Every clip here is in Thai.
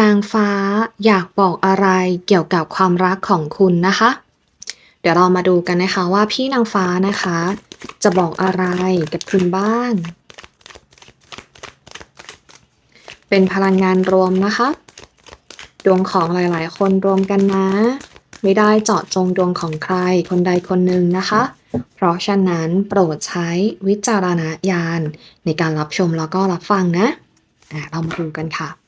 นางฟ้าอยากบอกอะไรเกี่ยวกับความรักของคุณนะคะ เดี๋ยวเรามาดูกันนะคะว่าพี่นางฟ้านะคะ จะบอกอะไรกับคุณบ้าง เป็นพลังงานรวมนะคะ ดวงของหลายๆ คนรวมกันนะ ไม่ได้เจาะจงดวงของใครคนใดคนหนึ่งนะคะ เพราะฉะนั้นโปรดใช้วิจารณญาณในการรับชมแล้วก็รับฟังนะะเรามาดูกันค่ะ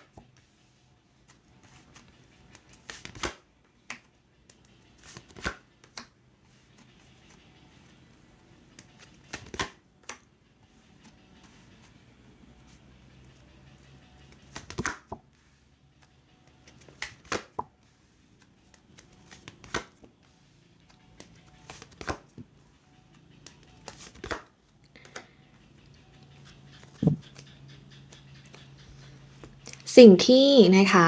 สิ่งที่นะคะ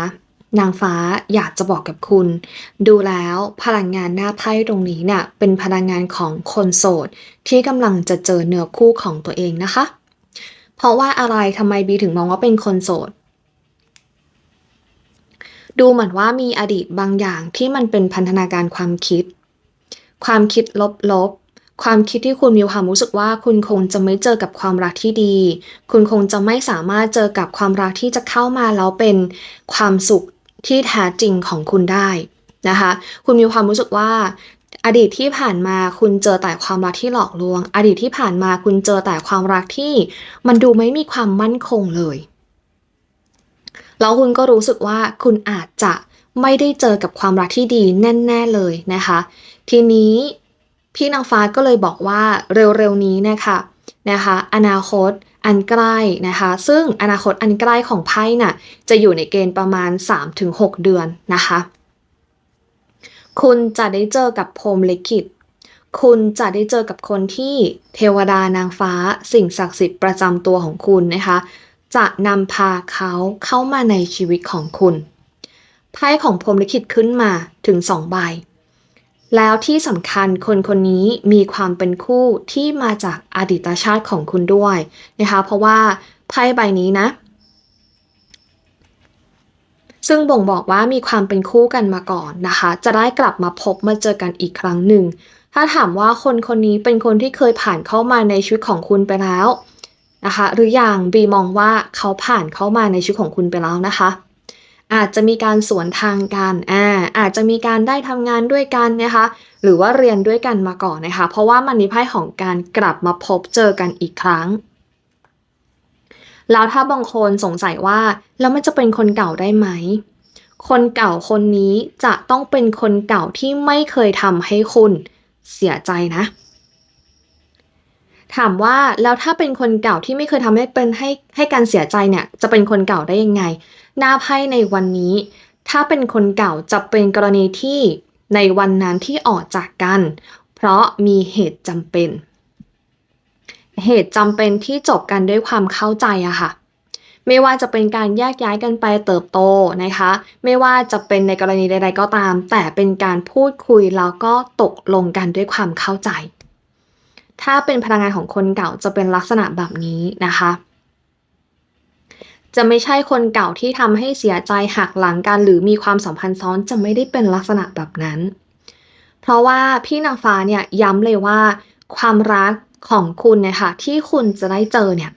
นางฟ้าอยากจะบอกกับคุณ ดูแล้วพลังงานหน้าไพ่ตรงนี้เนี่ยเป็นพลังงานของคนโสด ที่กำลังจะเจอเนื้อคู่ของตัวเองนะคะ เพราะว่าอะไรทำไมบีถึงมองว่าเป็นคนโสดดูเหมือนว่ามีอดีตบางอย่างที่มันเป็นพันธนาการความคิด ความคิดลบๆ ความคิดที่คุณมีความรู้สึกว่าคุณคงจะไม่เจอกับความรักที่ดี คุณคงจะไม่สามารถเจอกับความรักที่จะเข้ามาแล้วเป็นความสุขที่แท้จริงของคุณได้นะคะ คุณมีความรู้สึกว่าอดีตที่ผ่านมาคุณเจอแต่ความรักที่หลอกลวง อดีตที่ผ่านมาคุณเจอแต่ความรักที่มันดูไม่มีความมั่นคงเลย แล้วคุณก็รู้สึกว่าคุณอาจจะไม่ได้เจอกับความรักที่ดีแน่ ๆเลยนะคะ ทีนี้ พี่นางฟ้าก็เลยบอกว่าเร็วๆนี้นะคะนะคะ อนาคตอันใกล้นะคะ ซึ่งอนาคตอันใกล้ของไพ่น่ะจะอยู่ในเกณฑ์ประมาณ 3-6 เดือนนะคะ คุณจะได้เจอกับพรมลิขิตคุณจะได้เจอกับคนที่เทวดานางฟ้าสิ่งศักดิ์สิทธิ์ประจำตัวของคุณนะคะ จะนำพาเขาเข้ามาในชีวิตของคุณไพ่ของพรมลิขิตขึ้นมาถึงสองใบ แล้วที่สำคัญคนคนนี้มีความเป็นคู่ที่มาจากอดีตชาติของคุณด้วยนะคะ เพราะว่าไพ่ใบนี้นะ ซึ่งบ่งบอกว่ามีความเป็นคู่กันมาก่อนนะคะ จะได้กลับมาพบมาเจอกันอีกครั้งหนึ่ง ถ้าถามว่าคนคนนี้เป็นคนที่เคยผ่านเข้ามาในชีวิตของคุณไปแล้วนะคะ หรืออย่างบีมองว่าเขาผ่านเข้ามาในชีวิตของคุณไปแล้วนะคะ อาจจะมีการสวนทางกันอ่าอาจจะมีการได้ทำงานด้วยกันนะคะ หรือว่าเรียนด้วยกันมาก่อนนะคะ เพราะว่ามันมีไพ่ของการกลับมาพบเจอกันอีกครั้ง แล้วถ้าบางคนสงสัยว่าแล้วมันจะเป็นคนเก่าได้ไหม คนเก่าคนนี้จะต้องเป็นคนเก่าที่ไม่เคยทำให้คุณเสียใจนะ ถามว่าแล้วถ้าเป็นคนเก่าที่ไม่เคยทำให้เป็นให้ให้การเสียใจเนี่ย จะเป็นคนเก่าได้ยังไง หน้าไพ่ในวันนี้ ถ้าเป็นคนเก่าจะเป็นกรณีที่ในวันนั้นที่ออกจากกัน เพราะมีเหตุจำเป็น เหตุจำเป็นที่จบกันด้วยความเข้าใจอะค่ะ ไม่ว่าจะเป็นการแยกย้ายกันไปเติบโตนะคะ ไม่ว่าจะเป็นในกรณีใด ๆ ก็ตาม แต่เป็นการพูดคุยแล้วก็ตกลงกันด้วยความเข้าใจ ถ้าเป็นพลังงานของคนเก่าจะเป็นลักษณะแบบนี้นะคะ จะไม่ใช่คนเก่าที่ทำให้เสียใจหักหลังกัน หรือมีความสัมพันธ์ซ้อนจะไม่ได้เป็นลักษณะแบบนั้น เพราะว่าพี่นางฟ้าเนี่ยย้ำเลยว่า ความรักของคุณเนี่ยค่ะที่คุณจะได้เจอเนี่ย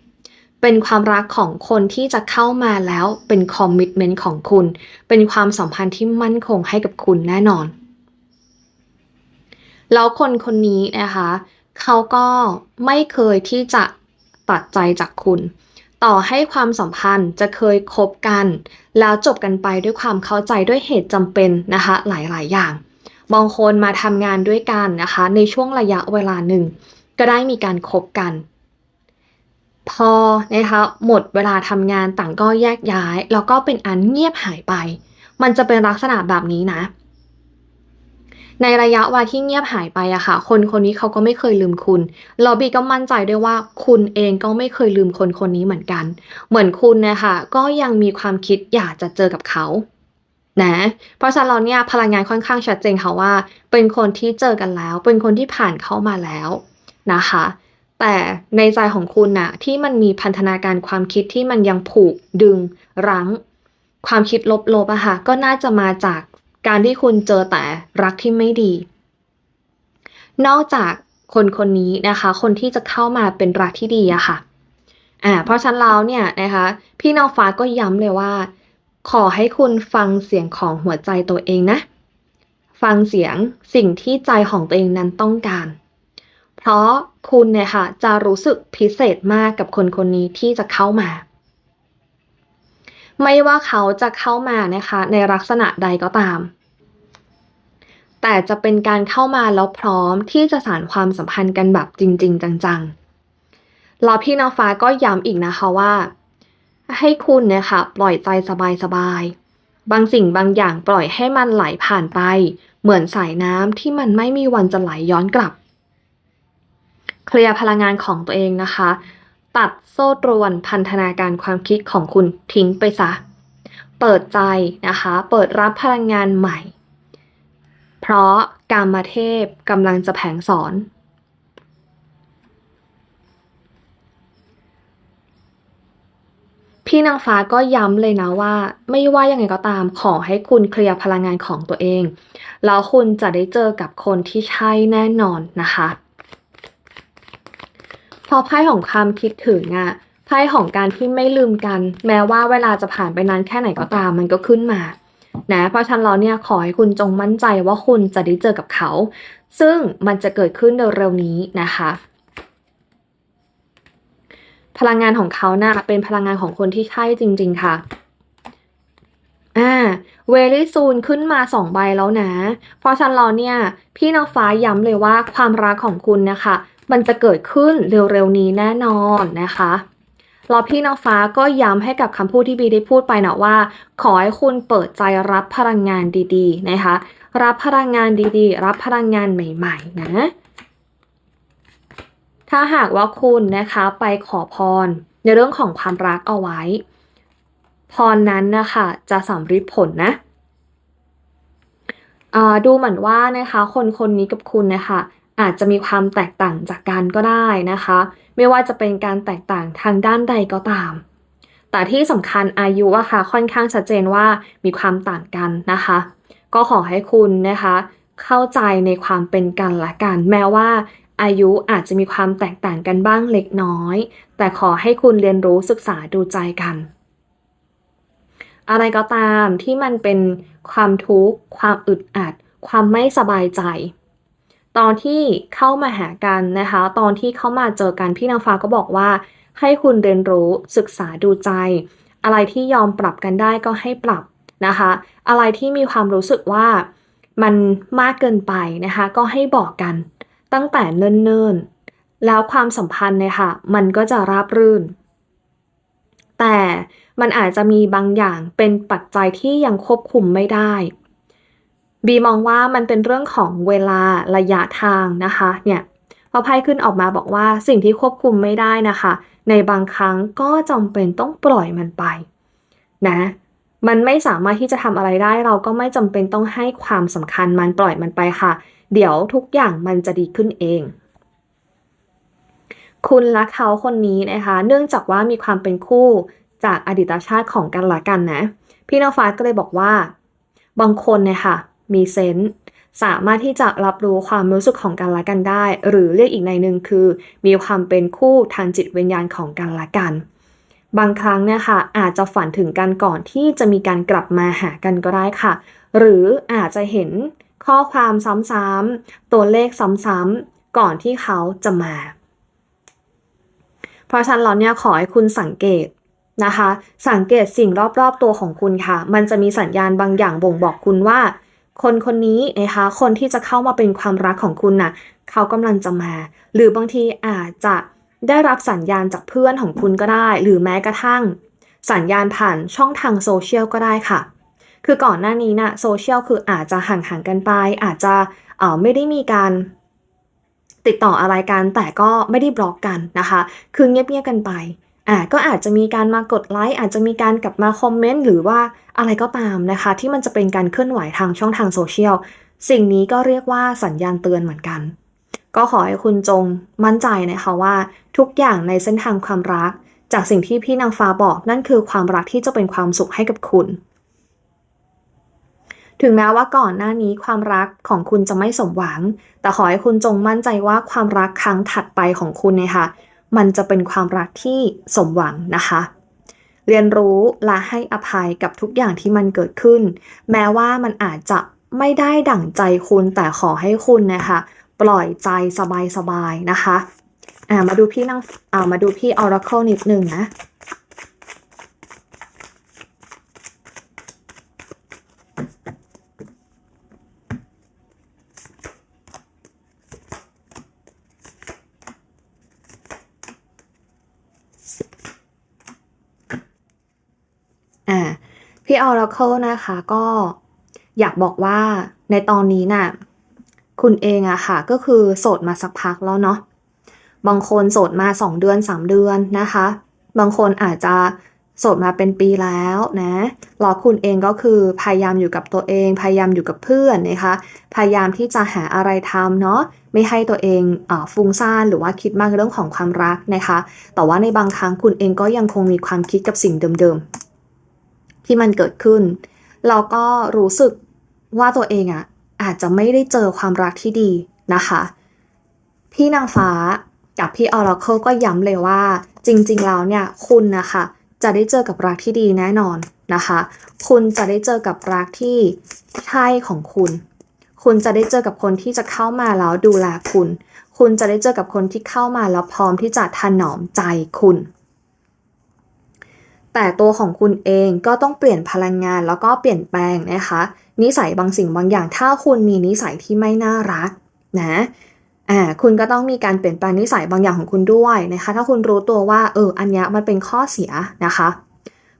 เป็นความรักของคนที่จะเข้ามาแล้วเป็นคอมมิชเมนต์ของคุณ เป็นความสัมพันธ์ที่มั่นคงให้กับคุณแน่นอน แล้วคนคนนี้นะคะเขาก็ไม่เคยที่จะตัดใจจากคุณ ต่อให้ความสัมพันธ์จะเคยคบกัน แล้วจบกันไปด้วยความเข้าใจด้วยเหตุจำเป็นนะคะ หลาย ๆ อย่าง บางคนมาทำงานด้วยกันนะคะ ในช่วงระยะเวลาหนึ่ง ก็ได้มีการคบกัน พอนะคะหมดเวลาทำงานต่างก็แยกย้าย แล้วก็เป็นอันเงียบหายไป มันจะเป็นลักษณะแบบนี้นะ ในระยะเวลาที่เงียบหายไปอะค่ะ คนคนนี้เขาก็ไม่เคยลืมคุณลอบีก็มั่นใจด้วยว่าคุณเองก็ไม่เคยลืมคนคนนี้เหมือนกัน เหมือนคุณนะคะก็ยังมีความคิดอยากจะเจอกับเขานะเพราะฉะนั้นเราเนี่ยพลังงานค่อนข้างชัดเจนค่ะว่า เป็นคนที่เจอกันแล้ว เป็นคนที่ผ่านเข้ามาแล้วนะคะ แต่ในใจของคุณน่ะที่มันมีพันธนาการความคิดที่มันยังผูกดึงรั้ง ความคิดลบๆอะค่ะก็น่าจะมาจาก การที่คุณเจอแต่รักที่ไม่ดี นอกจากคนคนนี้นะคะ คนที่จะเข้ามาเป็นรักที่ดีอะค่ะอ่าเพราะฉะนั้นแล้วเนี่ยนะคะ พี่นางฟ้าก็ย้ำเลยว่า ขอให้คุณฟังเสียงของหัวใจตัวเองนะ ฟังเสียงสิ่งที่ใจของตัวเองนั้นต้องการ เพราะคุณเนี่ยค่ะจะรู้สึกพิเศษมากกับคนคนนี้ที่จะเข้ามา ไม่ว่าเขาจะเข้ามานะคะ ในลักษณะใดก็ตาม แต่จะเป็นการเข้ามาแล้วพร้อมที่จะสานความสัมพันธ์กันแบบจริง ๆ จังๆแล้วพี่นาฟ้าก็ย้ำอีกนะคะว่า ให้คุณเนี่ยค่ะปล่อยใจสบายๆบางสิ่งบางอย่างปล่อยให้มันไหลผ่านไป เหมือนสายน้ำที่มันไม่มีวันจะไหลย้อนกลับ เคลียร์พลังงานของตัวเองนะคะ ตัดโซ่ตรวนพันธนาการความคิดของคุณทิ้งไปซะเปิดใจนะคะ เปิดรับพลังงานใหม่ เพราะกามเทพกำลังจะแผงสอน พี่นางฟ้าก็ย้ำเลยนะว่า ไม่ว่ายังไงก็ตามขอให้คุณเคลียร์พลังงานของตัวเอง แล้วคุณจะได้เจอกับคนที่ใช่แน่นอนนะคะ พอไพ่ของความคิดถึงอะไพ่ของการที่ไม่ลืมกัน แม้ว่าเวลาจะผ่านไปนานแค่ไหนก็ตามมันก็ขึ้นมา นะเพราะฉะนั้นเราเนี่ยขอให้คุณจงมั่นใจว่าคุณจะได้เจอกับเขา ซึ่งมันจะเกิดขึ้นเร็วๆนี้นะคะพลังงานของเขานะ่ะเป็นพลังงานของคนที่ใช่จริง ๆ ค่ะ อ่า เวลิซูนขึ้นมาสองใบแล้วนะ เพราะฉันเราเนี่ย พี่นางฟ้าย้ำเลยว่าความรักของคุณนะคะ มันจะเกิดขึ้นเร็ว ๆ นี้แน่นอนนะคะ แล้วพี่นางฟ้าก็ย้ำให้กับคำพูดที่บีได้พูดไปนะว่า ขอให้คุณเปิดใจรับพลังงานดีๆนะคะ รับพลังงานดีๆ รับพลังงานใหม่ ๆ นะ ถ้าหากว่าคุณนะคะไปขอพร ในเรื่องของความรักเอาไว้ พรนั้นนะคะจะสำเร็จผลนะดูเหมือนว่านะคะคนคนนี้กับคุณนะคะอาจจะมีความแตกต่างจากกันก็ได้นะคะ ไม่ว่าจะเป็นการแตกต่างทางด้านใดก็ตาม แต่ที่สำคัญอายุอะค่ะค่อนข้างชัดเจนว่ามีความต่างกันนะคะ ก็ขอให้คุณนะคะ เข้าใจในความเป็นกันและกัน แม้ว่าอายุอาจจะมีความแตกต่างกันบ้างเล็กน้อย แต่ขอให้คุณเรียนรู้ศึกษาดูใจกัน อะไรก็ตามที่มันเป็นความทุกข์ ความอึดอัด ความไม่สบายใจ ตอนที่เข้ามาหากันนะคะ ตอนที่เข้ามาเจอกันพี่นางฟ้าก็บอกว่า ให้คุณเรียนรู้ศึกษาดูใจ อะไรที่ยอมปรับกันได้ก็ให้ปรับนะคะ อะไรที่มีความรู้สึกว่ามันมากเกินไปนะคะ ก็ให้บอกกัน ตั้งแต่เนิ่นๆ แล้วความสัมพันธ์เนี่ยค่ะ มันก็จะราบรื่น แต่มันอาจจะมีบางอย่างเป็นปัจจัยที่ยังควบคุมไม่ได้ บีมองว่ามันเป็นเรื่องของเวลาระยะทางนะคะเนี่ยพอไพ่ขึ้นออกมาบอกว่าสิ่งที่ควบคุมไม่ได้นะคะ ในบางครั้งก็จำเป็นต้องปล่อยมันไปนะมันไม่สามารถที่จะทำอะไรได้ เราก็ไม่จำเป็นต้องให้ความสำคัญมันปล่อยมันไปค่ะ เดี๋ยวทุกอย่างมันจะดีขึ้นเอง คุณรักเขาคนนี้นะคะ เนื่องจากว่ามีความเป็นคู่จากอดีตชาติของกันและกันนะ พี่น้องฟ้าก็เลยบอกว่า บางคนเนี่ยค่ะ มีเซนส์สามารถที่จะรับรู้ความรู้สึกของกันและกันได้ หรือเรียกอีกในหนึ่งคือ มีความเป็นคู่ทางจิตวิญญาณของกันและกัน บางครั้งเนี่ยค่ะอาจจะฝันถึงกันก่อนที่จะมีการกลับมาหากันก็ได้ค่ะ หรืออาจจะเห็นข้อความซ้ำๆตัวเลขซ้ำๆก่อนที่เขาจะมา เพราะฉะนั้นเราเนี่ยขอให้คุณสังเกตนะคะ สังเกตสิ่งรอบๆตัวของคุณค่ะ มันจะมีสัญญาณบางอย่างบ่งบอกคุณว่า คนคนนี้นะคะคนที่จะเข้ามาเป็นความรักของคุณนะ่ะเขากำลังจะมา หรือบางทีอาจจะได้รับสัญญาณจากเพื่อนของคุณก็ได้ หรือแม้กระทั่ง สัญญาณผ่านช่องทางโซเชียลก็ได้ค่ะ คือก่อนหน้านี้นะโซเชียลคืออาจจะห่างๆกันไป อาจจะเอ่อไม่ได้มีการติดต่ออะไรกันแต่ก็ไม่ได้บล็อกกันนะคะ คือเงียบๆกันไป อ่าก็อาจจะมีการมากดไลค์อาจจะมีการกลับมาคอมเมนต์หรือว่าอะไรก็ตามนะคะ ที่มันจะเป็นการเคลื่อนไหวทางช่องทางโซเชียลสิ่งนี้ก็เรียกว่าสัญญาณเตือนเหมือนกัน ก็ขอให้คุณจงมั่นใจนะคะว่า ทุกอย่างในเส้นทางความรัก จากสิ่งที่พี่นางฟ้าบอกนั่นคือความรักที่จะเป็นความสุขให้กับคุณ ถึงแม้ว่าก่อนหน้านี้ความรักของคุณจะไม่สมหวัง แต่ขอให้คุณจงมั่นใจว่าความรักครั้งถัดไปของคุณเนี่ยค่ะ มันจะเป็นความรักที่สมหวังนะคะ เรียนรู้และให้อภัยกับทุกอย่างที่มันเกิดขึ้น แม้ว่ามันอาจจะไม่ได้ดั่งใจคุณแต่ขอให้คุณนะคะปล่อยใจสบายๆนะคะอ่ามาดูพี่นั่งอ่ามาดูพี่ออร์ a c l e นิดหนึ่งนะ อ่า พี่ Oracle นะคะก็อยากบอกว่าในตอนนี้น่ะคุณเองอะค่ะก็คือโสดมาสักพักแล้วเนาะบางคนโสดมา 2 เดือน 3 เดือนนะคะ บางคนอาจจะโสดมาเป็นปีแล้วนะรอคุณเองก็คือพยายามอยู่กับตัวเอง พยายามอยู่กับเพื่อนนะคะ พยายามที่จะหาอะไรทำเนาะไม่ให้ตัวเองอฟุ้งซ่านหรือว่าคิดมากเรื่องของความรักนะคะ แต่ว่าในบางครั้งคุณเองก็ยังคงมีความคิดกับสิ่งเดิมๆ ที่มันเกิดขึ้น เราก็รู้สึกว่าตัวเองอะอาจจะไม่ได้เจอความรักที่ดีนะคะ พี่นางฟ้ากับพี่ออร์เคิลก็ย้ำเลยว่า จริงๆแล้วเนี่ยคุณนะคะจะได้เจอกับรักที่ดีแน่นอนนะคะ คุณจะได้เจอกับรักที่ใช่ของคุณ คุณจะได้เจอกับคนที่จะเข้ามาแล้วดูแลคุณ คุณจะได้เจอกับคนที่เข้ามาแล้วพร้อมที่จะถนอมใจคุณ แต่ตัวของคุณเองก็ต้องเปลี่ยนพลังงานแล้วก็เปลี่ยนแปลงนะคะ นิสัยบางสิ่งบางอย่าง ถ้าคุณมีนิสัยที่ไม่น่ารักนะอ่าคุณก็ต้องมีการเปลี่ยนแปลงนิสัยบางอย่างของคุณด้วยนะคะ ถ้าคุณรู้ตัวว่าเอออันนี้มันเป็นข้อเสียนะคะ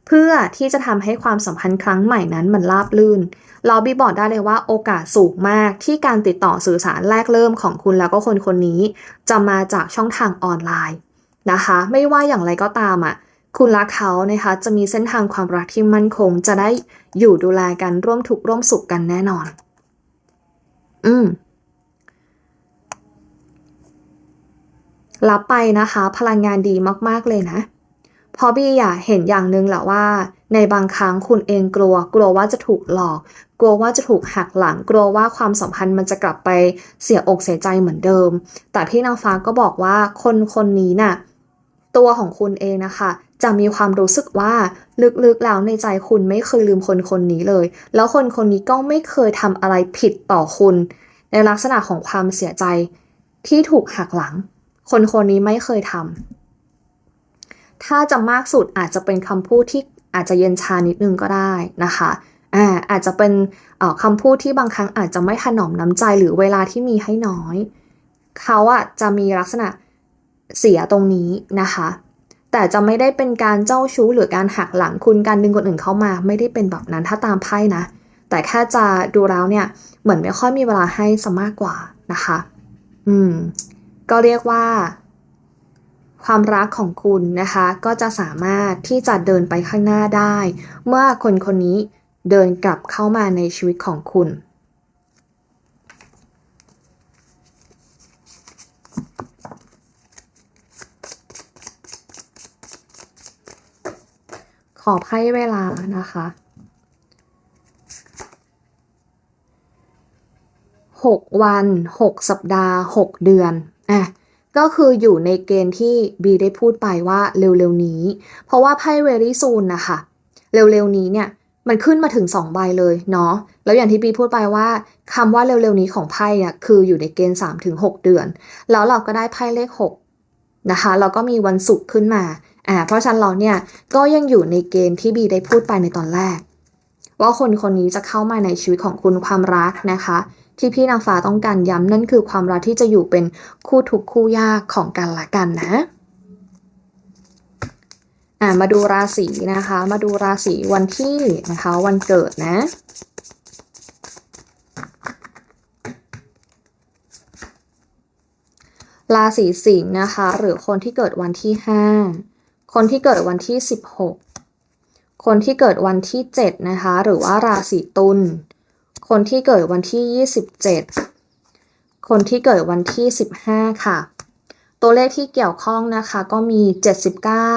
เพื่อที่จะทำให้ความสัมพันธ์ครั้งใหม่นั้นมันราบลื่น เราบีบอกได้เลยว่าโอกาสสูงมากที่การติดต่อสื่อสารแรกเริ่มของคุณแล้วก็คนคนนี้ จะมาจากช่องทางออนไลน์นะคะ ไม่ว่าอย่างไรก็ตามอะ คุณรักเขานะคะจะมีเส้นทางความรักที่มั่นคง จะได้อยู่ดูแลกันร่วมทุกข์ร่วมสุขกันแน่นอน อืมรับไปนะคะ พลังงานดีมาก ๆ เลยนะเพราะบี้อยากเห็นอย่างหนึ่งแหละว่า ในบางครั้งคุณเองกลัว กลัวว่าจะถูกหลอก กลัวว่าจะถูกหักหลัง กลัวว่าความสัมพันธ์มันจะกลับไปเสียอกเสียใจเหมือนเดิม แต่พี่นางฟ้าก็บอกว่าคนคนนี้น่ะ ตัวของคุณเองนะคะ จะมีความรู้สึกว่าลึกๆแล้วในใจคุณไม่เคยลืมคนคนนี้เลย แล้วคนคนนี้ก็ไม่เคยทำอะไรผิดต่อคุณ ในลักษณะของความเสียใจที่ถูกหักหลัง คนคนนี้ไม่เคยทำถ้าจะมากสุดอาจจะเป็นคำพูดที่อาจจะเย็นชานิดนึงก็ได้นะคะอ่าอาจจะเป็นคำพูดที่บางครั้งอาจจะไม่ถนอมน้ำใจหรือเวลาที่มีให้น้อย เขาอะจะมีลักษณะ เสียตรงนี้นะคะ แต่จะไม่ได้เป็นการเจ้าชู้หรือการหักหลังคุณการดึงคนอื่นเข้ามา ไม่ได้เป็นแบบนั้นถ้าตามไพ่นะ แต่แค่จะดูแล้วเนี่ยเหมือนไม่ค่อยมีเวลาให้ซะมากกว่านะคะ อืม ก็เรียกว่า ความรักของคุณนะคะ ก็จะสามารถที่จะเดินไปข้างหน้าได้ เมื่อคนคนนี้เดินกลับเข้ามาในชีวิตของคุณ อให้เวลานะคะ6วัน6สัปดาห์6เดือนอะก็คืออยู่ในเกณฑ์ที่บีได้พูดไปว่าเร็วๆนี้ เพราะว่าไพ่เวรี่ซูนนะคะเร็วๆนี้เนี่ยมันขึ้นมาถึง 2 ใบเลยเนาะ แล้วอย่างที่บีพูดไปว่าคำว่าเร็วๆนี้ของไพ่อะคืออยู่ในเกณฑ์3-6 เดือน แล้วเราก็ได้ไพ่เลข 6 นะคะ เราก็มีวันศุกร์ขึ้นมา อ่าเพราะฉะนั้นเราเนี่ยก็ยังอยู่ในเกณฑ์ที่บีได้พูดไปในตอนแรก ว่าคนคนนี้จะเข้ามาในชีวิตของคุณความรักนะคะ ที่พี่นางฟ้าต้องการย้ำนั่นคือความรักที่จะอยู่เป็นคู่ทุกคู่ยากของกันละกันนะอ่ามาดูราศีนะคะ มาดูราศีวันที่นะคะวันเกิดนะราศีสิงห์นะคะ หรือคนที่เกิดวันที่ 5 คนที่เกิดวันที่ 16 คนที่เกิดวันที่ 7 นะคะ หรือว่าราศีตุล คนที่เกิดวันที่ 27 คนที่เกิดวันที่ 15 ค่ะ ตัวเลขที่เกี่ยวข้องนะคะก็มี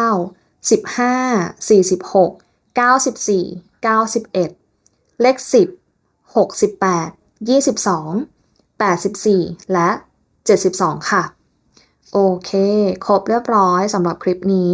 79 15 46 94 91 เลข 10 68 22 84 และ 72 ค่ะ โอเค ครบเรียบร้อยสำหรับคลิปนี้